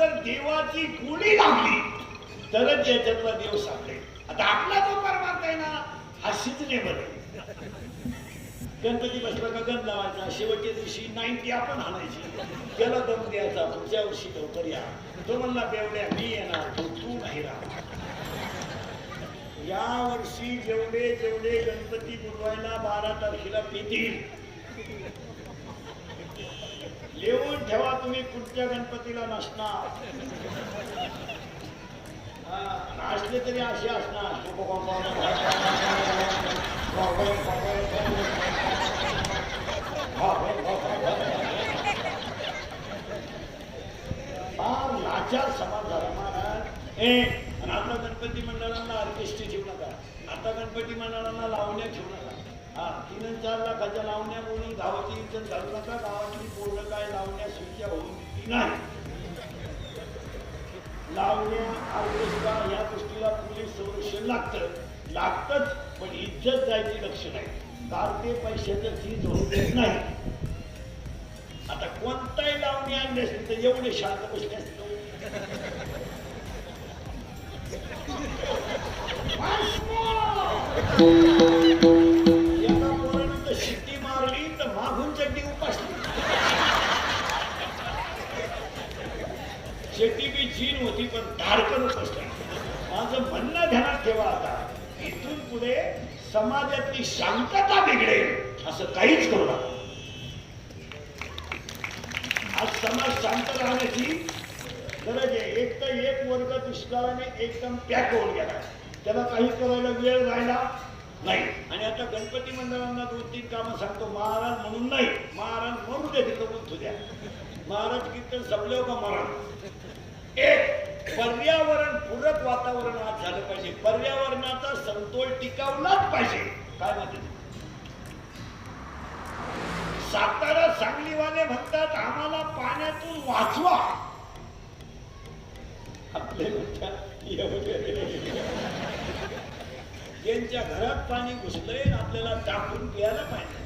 जर देवाची गोडी लागली तरच याच्यातला देव सापडेल आता आपला जो परमार्थ आहे ना हा सिजनेबल आहे गणपती बसला का गण लावायचा? शेवटच्या दिवशी नाईन्टी आपण आणायची. त्याला दम द्यायचा पुढच्या वर्षी लवकर या. तो म्हणला बेवड्या मी येणार तो तू नाही राहणार. या वर्षी जेवढे जेवढे गणपती बुडवायला बारा तारखेला येतील तेव्हा तुम्ही पुढच्या गणपतीला नसणार. असले तरी असे असणार. फार लाचार समाज झाला महाराज. ए आणि आता गणपती मंडळांना ऑर्केस्ट्रा ठेवू नका. आता गणपती मंडळांना लावण्या ठेवू नका. हा तीन चार लाखाच्या लावण्या गावाची इज्जत घालू नका गावातली पोरं काय लावण्या शिक्षा होऊन दिली नाही. लावण्या आरोग्य या गोष्टीला पोलीस संरक्षण लागतं? लागतच पण इज्जत जायची लक्ष नाही. कारते पैशाचं चीज होऊ देत नाही. आता कोणताही लावणी आणली असेल तर एवढे शांत बसले असतील. Thank you. शेती बी जीन होती पण धारकन उपसली माझं म्हणणं ध्यानात ठेवा आता. इथून पुढे समाजातली शांतता बिघडेल असं काहीच करू नका. आज समाज शांत राहण्याची गरज आहे. एक तर एक वर्ग दुष्काळाने एकदम पॅक होऊन गेला. त्याला काही करायला वेळ राहिला नाही. आणि आता गणपती मंडळांना दोन तीन कामं सांगतो. महाराज म्हणून नाही. महाराज म्हणून दे तिथं. महाराज कीर्तन संपल्यावर का मरण एक पर्यावरण पूरक वातावरण आज झालं पाहिजे. पर्यावरणाचा समतोल टिकावलाच पाहिजे. काय म्हणते सातारा सांगलीवाले म्हणतात आम्हाला पाण्यातून वाचवा. आपले त्यांच्या घरात पाणी घुसलंय आपल्याला टाकून प्यायला पाहिजे.